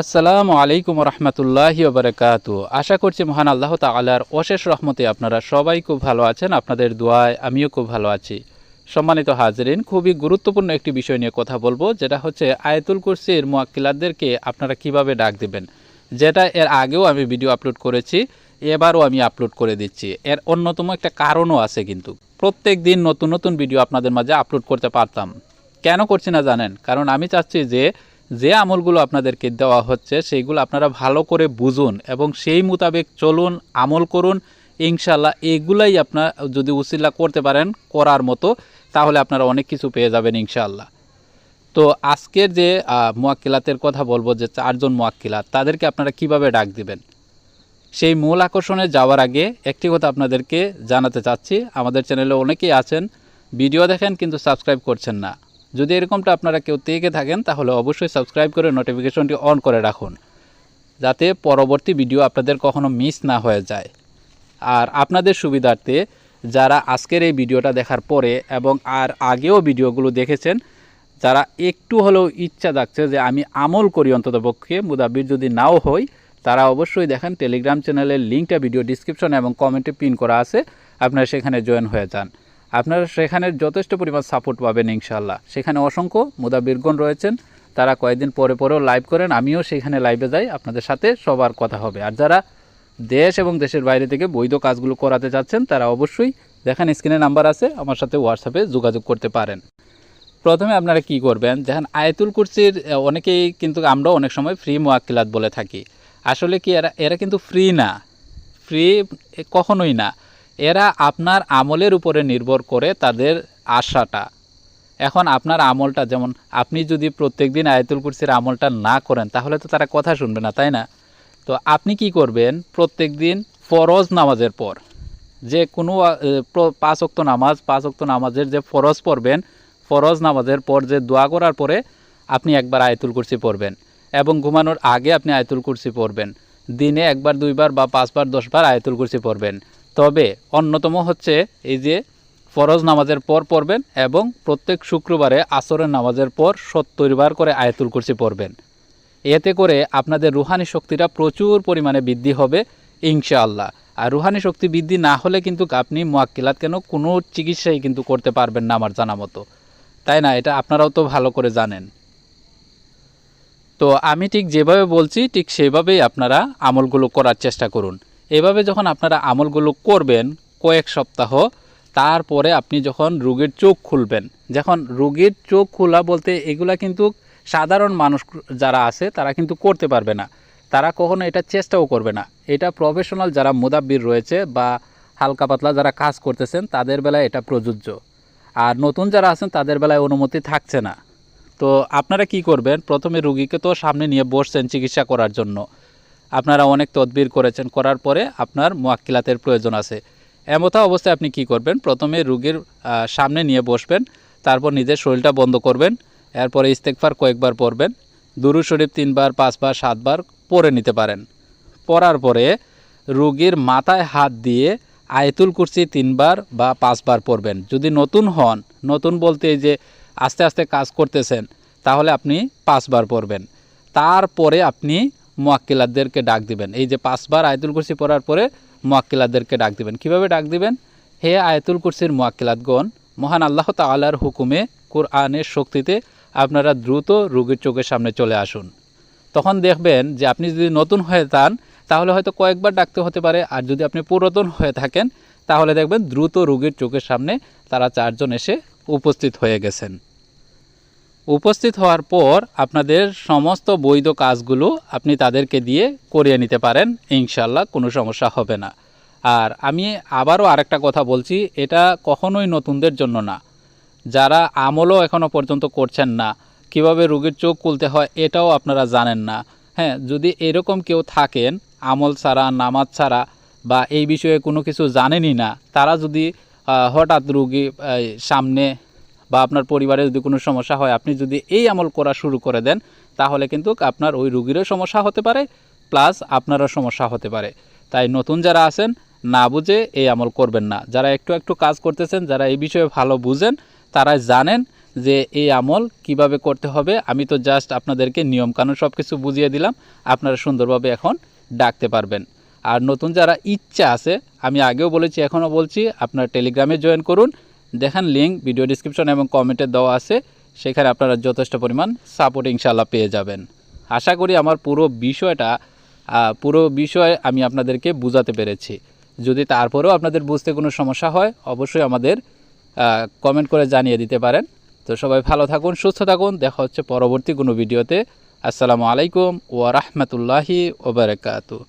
আসসালামু আলাইকুম রহমতুল্লাহ বারকাত আশা করছি মহান আল্লাহ তালার অশেষ রহমতে আপনারা সবাই খুব ভালো আছেন, আপনাদের দোয়ায় আমিও খুব ভালো আছি। সম্মানিত হাজরিন, খুবই গুরুত্বপূর্ণ একটি বিষয় নিয়ে কথা বলব, যেটা হচ্ছে আয়তুল কুরসির মোয়াক্কিলাদেরকে আপনারা কীভাবে ডাক দিবেন। যেটা এর আগেও আমি ভিডিও আপলোড করেছি, এবারও আমি আপলোড করে দিচ্ছি। এর অন্যতম একটা কারণও আছে কিন্তু। প্রত্যেক দিন নতুন নতুন ভিডিও আপনাদের মাঝে আপলোড করতে পারতাম। কেন করছি না জানেন? কারণ আমি চাচ্ছি যে যে আমলগুলো আপনাদেরকে দেওয়া হচ্ছে, সেইগুলো আপনারা ভালো করে বুঝুন এবং সেই মোতাবেক চলুন, আমল করুন। ইনশাল্লাহ এগুলাই আপনার যদি উসিল্লা করতে পারেন করার মতো, তাহলে আপনারা অনেক কিছু পেয়ে যাবেন ইনশাল্লাহ তো আজকের যে মোয়াক্কিলাতের কথা বলব, যে চারজন মোয়াক্কিলাত, তাদেরকে আপনারা কীভাবে ডাক দিবেন? সেই মূল আকর্ষণে যাওয়ার আগে একটি কথা আপনাদেরকে জানাতে চাচ্ছি। আমাদের চ্যানেলে অনেকেই আছেন, ভিডিও দেখেন কিন্তু সাবস্ক্রাইব করছেন না। যদি এরকমটা আপনারা কেউ থেকে থাকেন, তাহলে অবশ্যই সাবস্ক্রাইব করে নোটিফিকেশনটি অন করে রাখুন, যাতে পরবর্তী ভিডিও আপনাদের কখনো মিস না হয়ে যায়। আর আপনাদের সুবিধার্থে যারা আজকের এই ভিডিওটা দেখার পরে এবং আর আগেও ভিডিওগুলো দেখেছেন, যারা একটু হলেও ইচ্ছা থাকছে যে আমি আমল করি অন্তত পক্ষে মুদাবির যদি নাও হই, তারা অবশ্যই দেখেন টেলিগ্রাম চ্যানেলের লিঙ্কটা ভিডিও ডিসক্রিপশনে এবং কমেন্টে পিন করা আছে, আপনারা সেখানে জয়েন হয়ে যান। আপনারা সেখানে যথেষ্ট পরিমাণ সাপোর্ট পাবেন ইনশাল্লাহ সেখানে অসংখ্য মুদাবিরগণ রয়েছেন, তারা কয়েকদিন পরে পরেও লাইভ করেন, আমিও সেখানে লাইভে যাই, আপনাদের সাথে সবার কথা হবে। আর যারা দেশ এবং দেশের বাইরে থেকে বৈধ কাজগুলো করাতে চাচ্ছেন, তারা অবশ্যই দেখেন স্ক্রিনে নাম্বার আছে, আমার সাথে হোয়াটসঅ্যাপে যোগাযোগ করতে পারেন। প্রথমে আপনারা কি করবেন? দেখেন, আয়াতুল কুরসির অনেকেই কিন্তু আমরা অনেক সময় ফ্রি মোয়াক্কিলাত বলে থাকি। আসলে কি এরা এরা কিন্তু ফ্রি না। ফ্রি কখনোই না। এরা আপনার আমলের উপরে নির্ভর করে তাদের আশাটা। এখন আপনার আমলটা যেমন আপনি যদি প্রত্যেক দিন আয়াতুল কুরসির আমলটা না করেন, তাহলে তো তারা কথা শুনবে না, তাই না? তো আপনি কি করবেন? প্রত্যেক দিন ফরজ নামাজের পর, যে কোনো পাঁচ অক্ত নামাজ, পাঁচ অক্ত নামাজের যে ফরজ পড়বেন, ফরজ নামাজের পর যে দোয়া করার পরে আপনি একবার আয়তুল কুরসি পড়বেন এবং ঘুমানোর আগে আপনি আয়তুল কুরসি পড়বেন। দিনে একবার, দুইবার বা পাঁচবার, দশবার আয়তুল কুরসি পড়বেন। তবে অন্যতম হচ্ছে এই যে ফরজ নামাজের পর পড়বেন এবং প্রত্যেক শুক্রবারে আসরের নামাজের পর সত্তর বার করে আয়াতুল কুরসি পড়বেন। এতে করে আপনাদের রুহানি শক্তিটা প্রচুর পরিমাণে বৃদ্ধি হবে ইনশাআল্লাহ। আর রুহানি শক্তি বৃদ্ধি না হলে কিন্তু আপনি মোয়াক্কিলাত কেন কোনো চিকিৎসাই কিন্তু করতে পারবেন না আমার জানা মতো। তাই না? এটা আপনারাও তো ভালো করে জানেন। তো আমি ঠিক যেভাবে বলছি, ঠিক সেভাবেই আপনারা আমলগুলো করার চেষ্টা করুন। এভাবে যখন আপনারা আমলগুলো করবেন কয়েক সপ্তাহ, তারপরে আপনি যখন রোগীর চোখ খুলবেন, যখন রোগীর চোখ খোলা বলতে এগুলা কিন্তু সাধারণ মানুষ যারা আছে, তারা কিন্তু করতে পারবে না। তারা কখনো এটা চেষ্টাও করবে না। এটা প্রফেশনাল যারা মুদাব্বির রয়েছে বা হালকা পাতলা যারা কাজ করতেছেন, তাদের বেলায় এটা প্রযোজ্য। আর নতুন যারা আছেন, তাদের বেলায় অনুমতি থাকছে না। তো আপনারা কি করবেন? প্রথমে রুগীকে তো সামনে নিয়ে বসছেন চিকিৎসা করার জন্য। আপনারা অনেক তদবির করেছেন, করার পরে আপনার মোয়াক্কিলাতের প্রয়োজন আছে। এমতা অবস্থায় আপনি কি করবেন? প্রথমে রুগীর সামনে নিয়ে বসবেন, তারপর নিজের শরীরটা বন্ধ করবেন, এরপরে ইস্তেকফার কয়েকবার পড়বেন দুরু শরীফ তিনবার, পাঁচবার, সাতবার পরে নিতে পারেন। পরার পরে রুগীর মাথায় হাত দিয়ে আয়তুল কুরসি তিনবার বা পাঁচবার পড়বেন। যদি নতুন হন, নতুন বলতে যে আস্তে আস্তে কাজ করতেছেন, তাহলে আপনি পাঁচবার পড়বেন। তারপরে আপনি মোয়াক্কিলাদেরকে ডাক দিবেন। এই যে পাঁচবার আয়তুল কুরসি পড়ার পরে মোয়াক্কিলাদেরকে ডাক দিবেন। কীভাবে ডাক দিবেন? হে আয়তুল কুরসির মোয়াক্কিলাতগণ মহান আল্লাহ তাআলার হুকুমে কোরআনের শক্তিতে আপনারা দ্রুত রোগীর চোখের সামনে চলে আসুন। তখন দেখবেন যে আপনি যদি নতুন হয়ে যান, তাহলে হয়তো কয়েকবার ডাকতে হতে পারে। আর যদি আপনি পুরাতন হয়ে থাকেন, তাহলে দেখবেন দ্রুত রোগীর চোখের সামনে তারা চারজন এসে উপস্থিত হয়ে গেছেন। উপস্থিত হওয়ার পর আপনাদের সমস্ত বৈধ কাজগুলো আপনি তাদেরকে দিয়ে করিয়ে নিতে পারেন ইনশাল্লাহ কোনো সমস্যা হবে না। আর আমি আবারও আরেকটা কথা বলছি, এটা কখনোই নতুনদের জন্য না। যারা আমলও এখনও পর্যন্ত করছেন না, কীভাবে রোগীর চোখ খুলতে হয় এটাও আপনারা জানেন না। হ্যাঁ যদি এরকম কেউ থাকেন, আমল ছাড়া, নামাজ ছাড়া বা এই বিষয়ে কোনো কিছু জানেনই না, তারা যদি হঠাৎ রুগী সামনে বা আপনার পরিবারে যদি কোনো সমস্যা হয়, আপনি যদি এই আমল করা শুরু করে দেন, তাহলে কিন্তু আপনার ওই রুগীরও সমস্যা হতে পারে, প্লাস আপনারও সমস্যা হতে পারে। তাই নতুন যারা আছেন, না বুঝে এই আমল করবেন না। যারা একটু একটু কাজ করতেছেন, যারা এই বিষয়ে ভালো বুঝেন তারা জানেন যে এই আমল কীভাবে করতে হবে। আমি তো জাস্ট আপনাদেরকে নিয়মকানুন সব কিছু বুঝিয়ে দিলাম, আপনারা সুন্দরভাবে এখন ডাকতে পারবেন। আর নতুন যারা ইচ্ছা আছে, আমি আগেও বলেছি, এখনও বলছি, আপনার টেলিগ্রামে জয়েন করুন। দেখেন লিঙ্ক ভিডিও ডিসক্রিপশন এবং কমেন্টে দেওয়া আছে। সেখানে আপনারা যথেষ্ট পরিমাণ সাপোর্ট ইনশাল্লাহ পেয়ে যাবেন। আশা করি আমার পুরো বিষয়টা পুরো বিষয় আমি আপনাদেরকে বোঝাতে পেরেছি। যদি তারপরেও আপনাদের বুঝতে কোনো সমস্যা হয়, অবশ্যই আমাদের কমেন্ট করে জানিয়ে দিতে পারেন। তো সবাই ভালো থাকুন, সুস্থ থাকুন। দেখা হচ্ছে পরবর্তী কোনো ভিডিওতে আসসালামু আলাইকুম ওয়া রাহমাতুল্লাহি ওয়া বারাকাতুহু।